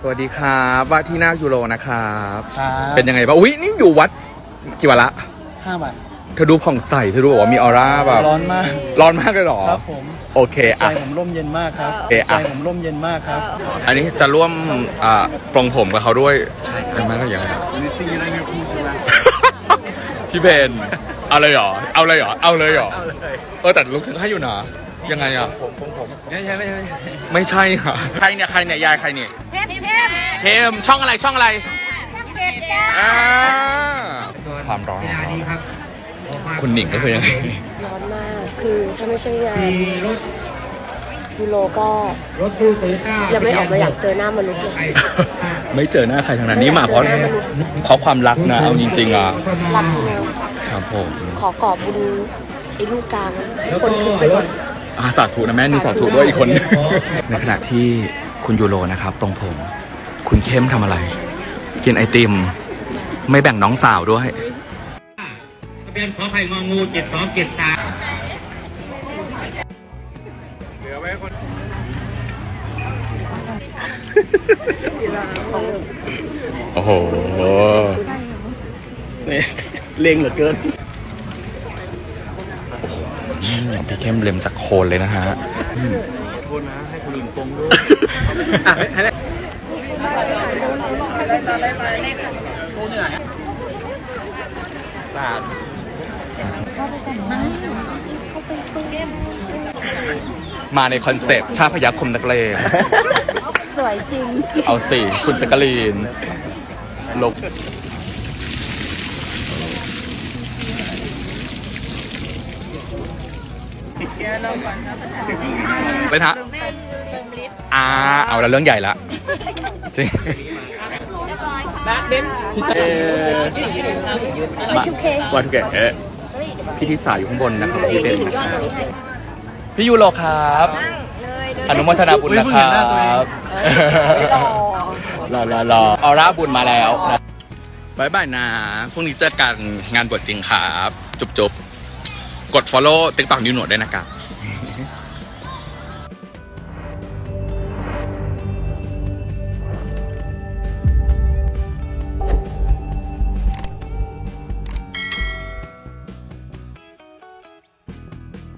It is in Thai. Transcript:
สวัสดีครับว่าที่นาคยูโรนะครับ ครับเป็นยังไงบ้างอุ้ยนี่อยู่วัดกี่วันละ ห้าบาทเธอดูผ่องใส เธอดูบอกว่ามีออร่าแบบ ร้อนมาก ร้อนมากเลยเหรอ ครับผมโอเคใจอะ ผมร่มเย็นมากครับเอะใจอะ ผมร่มเย็นมากครับ อันนี้จะร่วมอ่าปลงผมกับเขาด้วยเป็นไหมก็อย่างไรพี่เบนเอาเลยเหรอ เอาเลยเหรอ เอาเลยเหรอ เออแต่ลุกถึงให้อยู่นะ ยังไงอะ ผมผมผมไม่ใช่ไม่ใช่ไม่ใช่ค่ะ ใครเนี่ย ใครเนี่ย ยายใครเนี่ย เทพ เทพเทมช่องอะไรช่องอะไรเทพจ้าอ่าความร้อนของเราคุณหนิงก็คือยังไงร้อนมากคือถ้าไม่ใช่งานยูโรก็ยังไม่ออกมาอยากเจอหน้ามนุษย์เลยไม่เจอหน้าใครทั้งนั้นนี่มาเพราะเพราะความรักนะเอาจริงๆอะรักเดียวครับผมขอกอบบุญไอ้ลูกกลางให้คนคิดไปก่อนอาสาธุนะแม่นี่สาธุด้วยอีกคน ในขณะที่ คุณยูโรนะครับ ตรงผม คุณเข้มทำอะไร กินไอติม ไม่แบ่งน้องสาวด้วยทะเบียนขอไข่งองูเจ็ดสองเจ็ดสามโอ้โหนี่เลงเหลือเกินอืมพี่เข้มเล็มจากโคนเลยนะฮะอืม โทษนะ ให้คนอื่นปงด้วยสาธุมาในคอนเซปต์ชาติพยัคฆ์คมนักเลงสวยจริง เอาสิ คุณสกกลีนลบ เลยฮะอ่า เอาแล้วเรื่องใหญ่ละจริงเอ่อมาวันทุกเอะพี่ทิสาอยู่ข้างบนนะครับพี่เป็นนะครับพี่ยูโรครับอนุโมทนาบุญนะครัอุ๊ยเพิ่งเห็นหน้าตัวเองบรอรอรอออร่าบุญมาแล้วนะบายบายนะ พรุ่งนี้เจอกันงานบวชจริงครับ จุบจุบ กด follow TikTok นิวโนดด้วยนะครับ